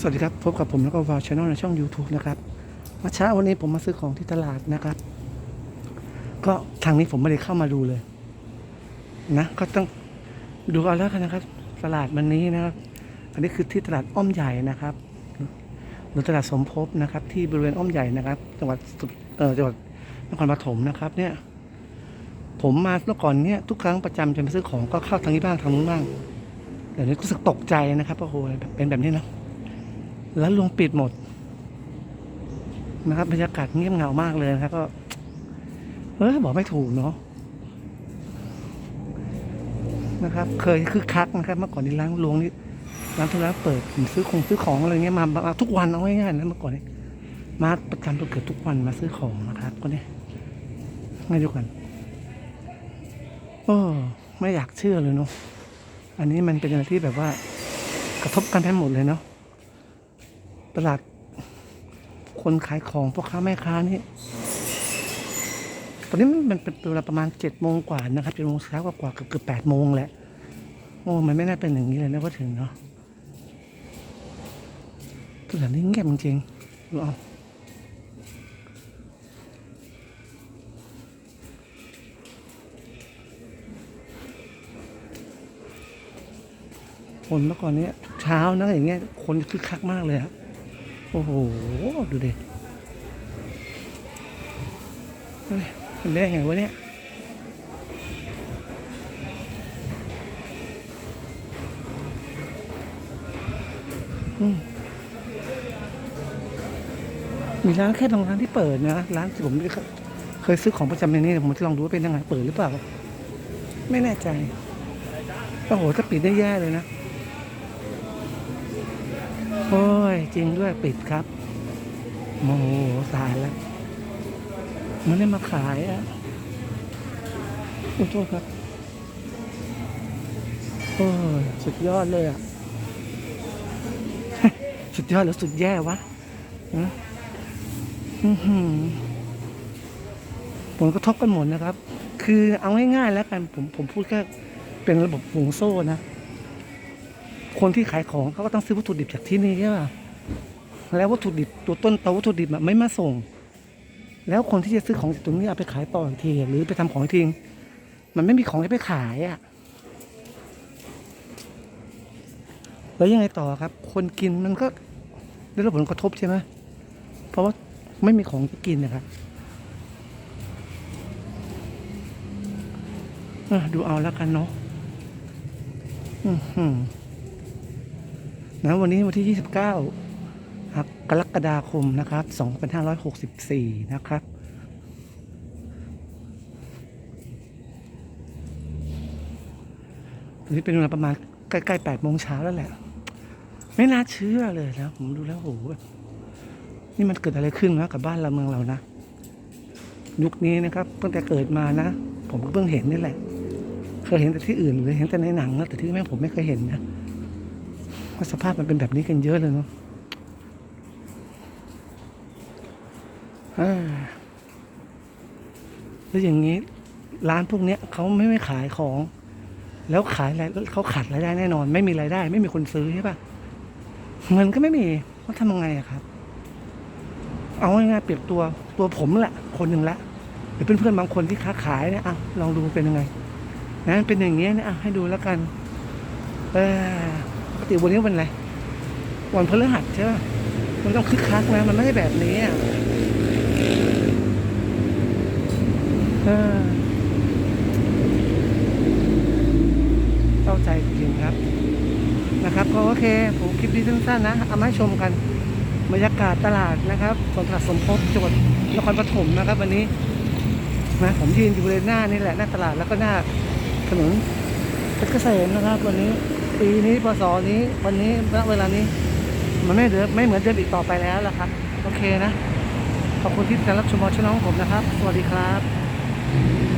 สวัสดีครับ พบกับผมแล้วก็วาวช anel ในช่อง YouTube นะครับมาเช้าวันนี้ผมมาซื้อของที่ตลาดนะครับ ก็ทางนี้ผมไม่ได้เข้ามาดูเลย นะ ก็ต้องดูเอาแล้วกันนะครับ ตลาดวันนี้นะครับ อันนี้คือที่ตลาดอ้อมใหญ่นะครับหรือตลาดสมภพนะครับ ที่บริเวณอ้อมใหญ่นะครับ จังหวัดสุเอ่อจังหวัดนครปฐมนะครับ เนี่ย ผมมาเมื่อก่อนเนี่ยทุกครั้งประจำจะมาซื้อของก็เข้าทางนี้บ้างทางนู้นบ้างเดี๋ยวนี้รู้สึกตกใจนะครับโอ้โหเป็นแบบนี้นะ แล้วลวงปิดหมด นะครับบรรยากาศเงียบเหงามากเลยนะครับก็เออบอกไม่ถูกเนาะนะครับ เคยคึกคักนะครับ เมื่อก่อนนี้ร้านลวงนี่ร้านทุร้านเปิดผมซื้อของซื้อของอะไรเงี้ยมามาทุกวันเอาง่ายๆนะเมื่อก่อนนี้มาประจำตัวเกือบทุกวันมาซื้อของนะครับก็เนี่ยง่ายดียวกันโอ้ไม่อยากเชื่อเลยเนาะอันนี้มันเป็นอะไรที่แบบว่ากระทบกันทั้งหมดเลยเนาะ ตลาด คนขายของพ่อค้าแม่ค้านี่ ตอนนี้มันเป็นเวลาประมาณเจ็ดโมงกว่านะครับเจ็ดโมงเช้ากว่าๆเกือบเกือบแปดโมงแหละโอ้มันไม่น่าเป็นอย่างนี้เลยนะว่าถึงเนาะตลาดนี้เงียบจริงๆดูเอาคนเมื่อก่อนเนี้ยเช้านะอย่างเงี้ยคนคึกคักมากเลยครับ โอ้โห ดูดิเฮ้ยมันได้ไงวะเนี่ยมีร้านแค่บางร้านที่เปิดนะร้านที่ผมเคยซื้อของประจำในนี้ผมจะลองดูว่าเป็นยังไงเปิดหรือเปล่า ไม่แน่ใจโอ้โหถ้าปิดได้แย่เลยนะ โอ้ย จริงด้วยปิดครับโมโหตายแล้ว มันได้มาขายอะขอโทษครับ โอ้ย สุดยอดเลยอะ สุดยอดแล้วสุดแย่วะนะอือหือผลกระทบกันหมดนะครับ คือเอาง่ายๆแล้วกัน ผมผมพูดแค่เป็นระบบห่วงโซ่นะ คนที่ขายของเขาก็ต้องซื้อวัตถุดิบจากที่นี่ใช่ป่ะแล้ววัตถุดิบตัวต้นตัววัตถุดิบอะไม่มาส่ง แล้วคนที่จะซื้อของจากตรงนี้เอาไปขายต่ออีกทีหรือไปทำของอีกทีมันไม่มีของให้ไปขายอะแล้วยังไงต่อครับ คนกินมันก็ได้รับผลกระทบใช่ไหมเพราะว่าไม่มีของจะกินนะครับดูเอาแล้วกันเนาะอือหือ นะวันนี้วันที่ 29 กรกฎาคมนะครับ 2564 นะครับ ตอนนี้เป็นเวลาประมาณใกล้ๆ8โมงเช้าแล้วแหละ ไม่น่าเชื่อเลยนะ ผมดูแล้วโอ้โหนี่มันเกิดอะไรขึ้นนะกับบ้านเราเมืองเรานะ ยุคนี้นะครับตั้งแต่เกิดมานะ ผมก็เพิ่งเห็นนี่แหละ เคยเห็นแต่ที่อื่นหรือเห็นแต่ในหนังนะแต่ที่แม่ผมไม่เคยเห็นนะ ว่าสภาพมันเป็นแบบนี้กันเยอะเลยเนาะแล้วอย่างนี้ ร้านพวกเนี้ยเขาไม่ไม่ขายของ แล้วขายอะไรเขาขาดรายได้แน่นอน ไม่มีรายได้ ไม่มีคนซื้อใช่ปะเงินก็ไม่มีเขาทำยังไงอะครับ เอาง่ายๆเปรียบตัวตัวผมแหละ คนหนึ่งละหรือเพื่อนๆบางคนที่ค้าขายเนี่ยอะลองดูเป็นยังไงนะเป็นอย่างเงี้ยเนี่ยอะให้ดูแล้วกัน เออ ปกติวันนี้วันอะไรวันพฤหัสใช่ไหมมันต้องคึกคักนะมันไม่ใช่แบบนี้อะเข้าใจจริงครับนะครับก็โอเคผมคลิปนี้สั้นๆนะเอามาชมกันบรรยากาศตลาดนะครับสวนตลาดสมภพจังหวัดนครปฐมนะครับ วันนี้นะผมยืนอยู่บริเวณหน้านี่แหละหน้าตลาดแล้วก็หน้าถนนเพชรเกษมนะครับ วันนี้ ปีนี้พศนี้วันนี้ณเวลานี้ มันไม่เดิมไม่เหมือนเดิมอีกต่อไปแล้วล่ะครับ โอเคนะ ขอบคุณที่ติดตามรับชมช่องของผมนะครับ สวัสดีครับ